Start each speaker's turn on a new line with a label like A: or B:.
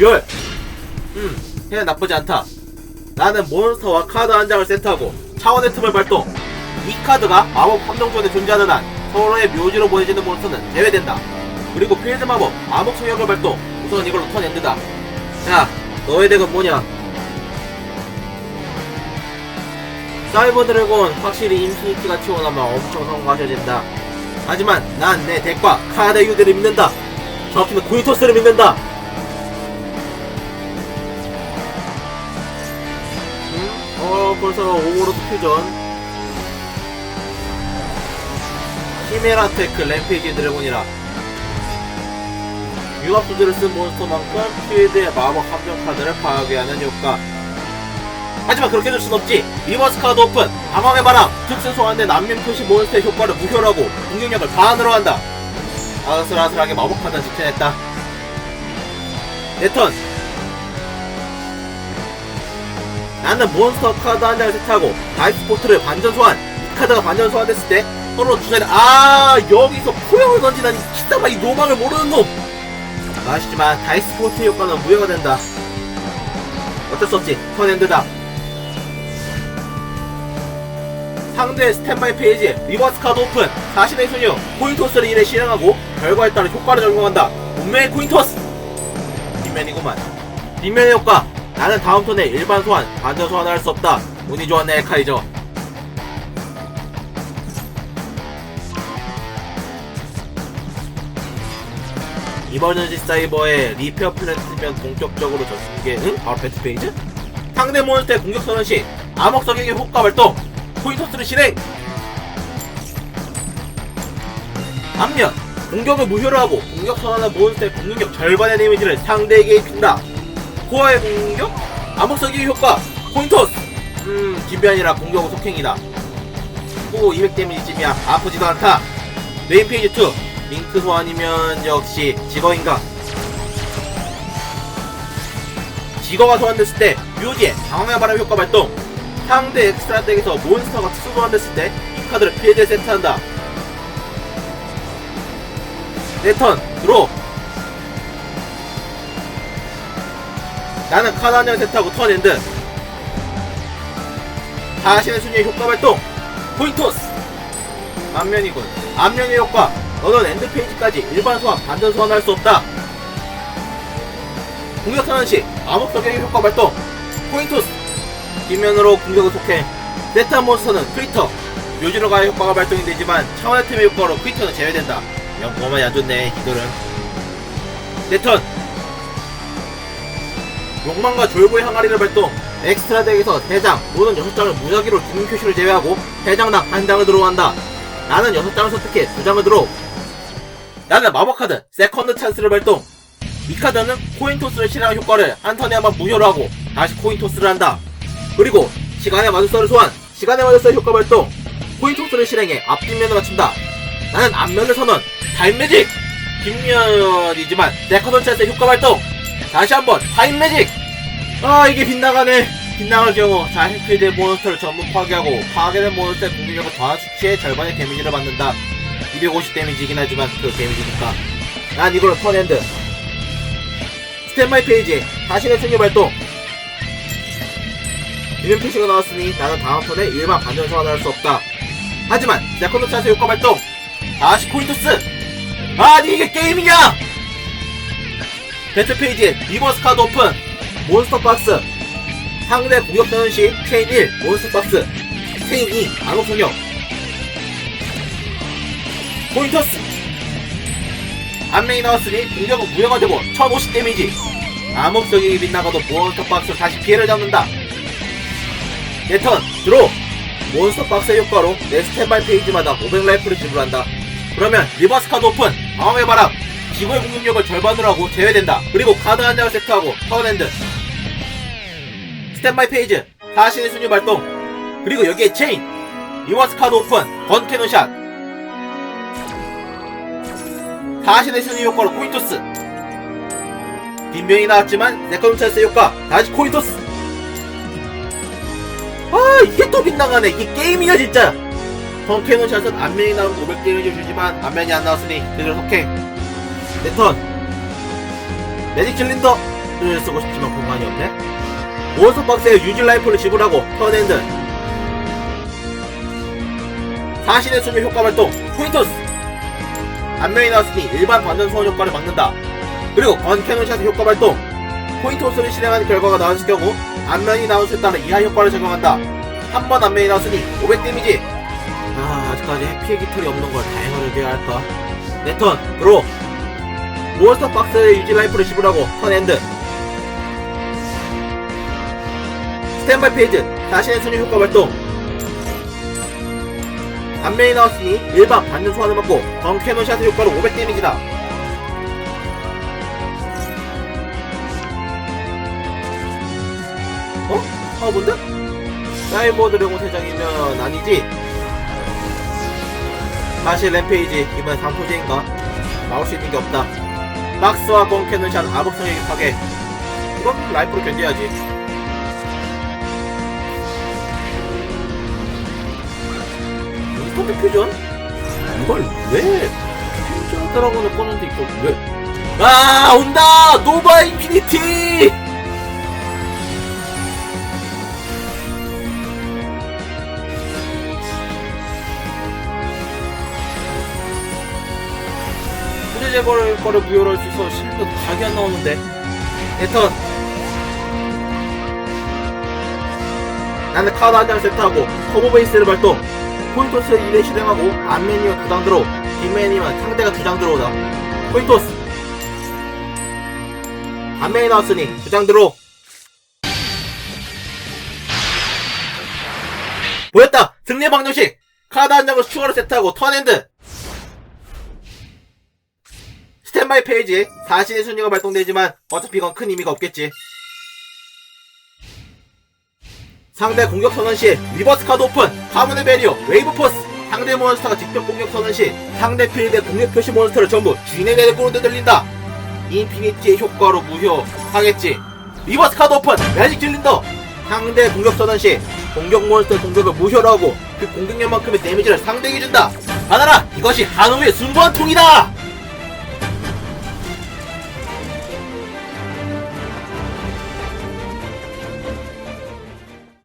A: 열. 음, 그냥 나쁘지 않다. 나는 몬스터와 카드 한 장을 세트하고 차원의 틈을 발동. 이 카드가 마법 함정존에 존재하는 한 서로의 묘지로 보내지는 몬스터는 제외된다. 그리고 필드 마법 암흑 성역을 발동. 우선 이걸로 턴 엔드다. 자, 너의 덱은 뭐냐? 사이버 드래곤 확실히 인피니티가 튀어나오면 엄청 성공하셔야 된다. 하지만 난 내 덱과 카드 유대를 믿는다. 정확히는 구이토스를 믿는다. 어 벌써 오버로드 퓨전. 히메라 테크 램페이지 드래곤이라. 융합수들을 쓴 몬스터만큼 필드의 마법 함정 카드를 파괴하는 효과. 하지만 그렇게 될순 없지. 리버스 카드 오픈 방황의 바람 특수 소환된 안면 표시 몬스터의 효과를 무효로 하고 공격력을 반으로 한다. 아슬아슬하게 마법 카드 직전했다. 내턴 나는 몬스터 카드 한 장을 세트하고 다이스 포트를 반전 소환. 이 카드가 반전 소환됐을 때 서로 주사위 아 여기서 포용을 던지다니 기사마 이 노망을 모르는 놈. 아시지만 다이스 포트 효과는 무효가 된다. 어쩔 수 없지. 턴엔드다. 상대 스탠바이 페이지에 리버스 카드 오픈. 자신의 순위 코인 토스를 1회 실행하고 결과에 따라 효과를 적용한다. 운명의 코인 토스. 뒷면이구만. 뒷면의 효과 나는 다음 턴에 일반 소환 반전 소환을 할 수 없다 운이 좋았네 엘카이저 이버전시 사이버의 리페어 플랜트면 본격적으로 전개 응? 바로 배트 페이지? 상대 몬스터의 공격 선언 시 암흑 석영의 효과 발동 포인터스를 실행 반면 공격을 무효로 하고 공격 선언한 몬스터의 공격력 절반의 데미지를 상대에게 입힌다 코어의 공격? 암흑 석영의 효과 포인터스. 음 아니라 공격은 속행이다. 후 200 데미지쯤이야 아프지도 않다. 메인 페이지 2 링크 소환이면 역시 직어인가? 직어가 소환됐을 때 묘지에 방황의 바람 효과 발동. 상대 엑스트라 덱에서 몬스터가 특수 소환됐을 때 이 카드를 필드에 세트한다. 내턴 드로 나는 한장 세트하고 턴 엔드 자신의 순위의 효과 발동. 포인토스. 앞면이군. 앞면의 효과. 너는 엔드 페이지까지 일반 소환 반전 소환할 수 없다. 공격 선언 시 암흑 적용의 효과 발동. 포인토스. 뒷면으로 공격을 속해. 세트한 몬스터는 크리터. 묘지로 가야 효과가 발동이 되지만 차원의 틈의 효과로 크리터는 제외된다. 영범만이 안 좋네 이들은 네턴 욕망과 졸고의 항아리를 발동 엑스트라 덱에서 3장 또는 6장을 무작위로 두는 표시를 제외하고 3장당 1장을 들어간다. 나는 6장을 선택해 2장을 들어. 나는 마법카드 세컨드 찬스를 발동. 이 카드는 코인 토스를 실행한 효과를 한 턴에만 무효로 하고 다시 코인 토스를 한다. 그리고 시간의 마술사를 소환 시간의 마술사 효과 발동. 코인 토스를 실행해 앞뒷면을 맞춘다. 나는 앞면을 선언 타임 매직! 뒷면이지만 세컨드 찬스 효과 발동 다시 한번 타임 매직! 아 이게 빗나가네. 빗나갈 경우 자 해필드의 몬스터를 전부 파괴하고 파괴된 몬스터의 공격력을 더한 수치의 절반의 데미지를 받는다. 250 데미지이긴 하지만 그 데미지니까. 난 이걸로 턴엔드. 스탠바이 페이지. 자신의 승리 발동. 이름 표시가 나왔으니 나는 다음 턴에 일반 반전 소환을 할수 없다. 하지만 세컨드 찬스 효과 발동. 다시 코인토스. 아니 이게 게임이냐 배틀 페이지에 리버스 카드 오픈 몬스터 박스 상대 공격 선언 시 체인 1 몬스터 박스 체인 2 암흑 성령 포인터스. 안면이 나왔으니 공격은 무효가 되고 1050 데미지. 암흑적이 빗나가도 몬스터 박스로 다시 피해를 잡는다. 내턴 드로 몬스터 박스의 효과로 내 스탠바이 페이지마다 500 라이프를 지불한다. 그러면 리버스 카드 오픈 방황의 바람 지구의 공격력을 절반으로 하고 제외된다. 그리고 카드 한 장을 세트하고 턴핸드. 스탠바이 페이지. 자신의 순위 발동. 그리고 여기에 체인. 리버스 카드 오픈. 건 캐논샷. 자신의 순위 효과로 코인 토스. 빈면이 나왔지만 세컨드 찬스 효과. 다시 코인 토스. 아 이게 또 빗나가네. 이게 게임이야 진짜. 성캐논 샷은 앞면이 나오면 500 데미지 주지만 앞면이 안 나왔으니 그대로 석행 네턴. 매직 글을 쓰고 싶지만 공간이 없네. 몬스터 박스에 유질 라이프를 지불하고 턴핸드. 사신의 수녀 효과 발동 포인터스. 안면이 나왔으니 일반 반전 소환 효과를 막는다. 그리고 건 캐논샷 효과 발동 포인트호스를 실행하는 결과가 나왔을 경우 안면이 나온 수에 따라 이하 효과를 적용한다. 한 번 안면이 나왔으니 500 데미지. 아 아직까지 해피의 깃털이 없는 걸 다행으로 여겨야 할까? 네턴. 드로 몬스터 박스에 유지 라이프를 지불하고 턴엔드 스탠바이 페이지 자신의 순위 효과 발동 안면이 나왔으니 일반 반전 소환을 받고 덩캐논 샷의 효과로 500 데미지다 어? 파워본드? 사이버 드래곤 세장이면 아니지? 다시 램페이지 이번엔 3소제인가? 나올 수 있는 게 없다 박스와 건샷 아복성에게 파괴 이건 라이프로 견뎌야지 스톱 퓨전? 이걸 왜 퓨전 드라곤을 꺼는데 이걸 왜? 아 온다! 노바 인피니티! 후제제 거를, 거를 무효로 할 수 있어 실도 각이 안 나오는데. 에턴. 나는 카드 한 장을 세트하고 커버 베이스를 발동. 포인토스 1회 실행하고 앞메뉴가 두장 들어. 뒷메뉴만 상대가 두장 들어오다. 포인토스. 앞메뉴 나왔으니 두장 들어. 보였다. 승리 방정식. 카드 한 장을 추가로 세트하고 턴핸드 스탠바이 페이지에 자신의 순위가 발동되지만 어차피 이건 큰 의미가 없겠지. 상대 공격 선언 시 리버스 카드 오픈 가문의 베리어 웨이브 포스. 상대 몬스터가 직접 공격 선언 시 상대 필드의 공격 표시 몬스터를 전부 주인의 내대꾸로 되돌린다. 인피니티의 효과로 무효하겠지. 리버스 카드 오픈 매직 질린더. 상대 공격 선언 시 공격 몬스터 공격을 무효로 하고 그 공격력만큼의 데미지를 상대에게 준다. 받아라! 이것이 한우의 순수한 통이다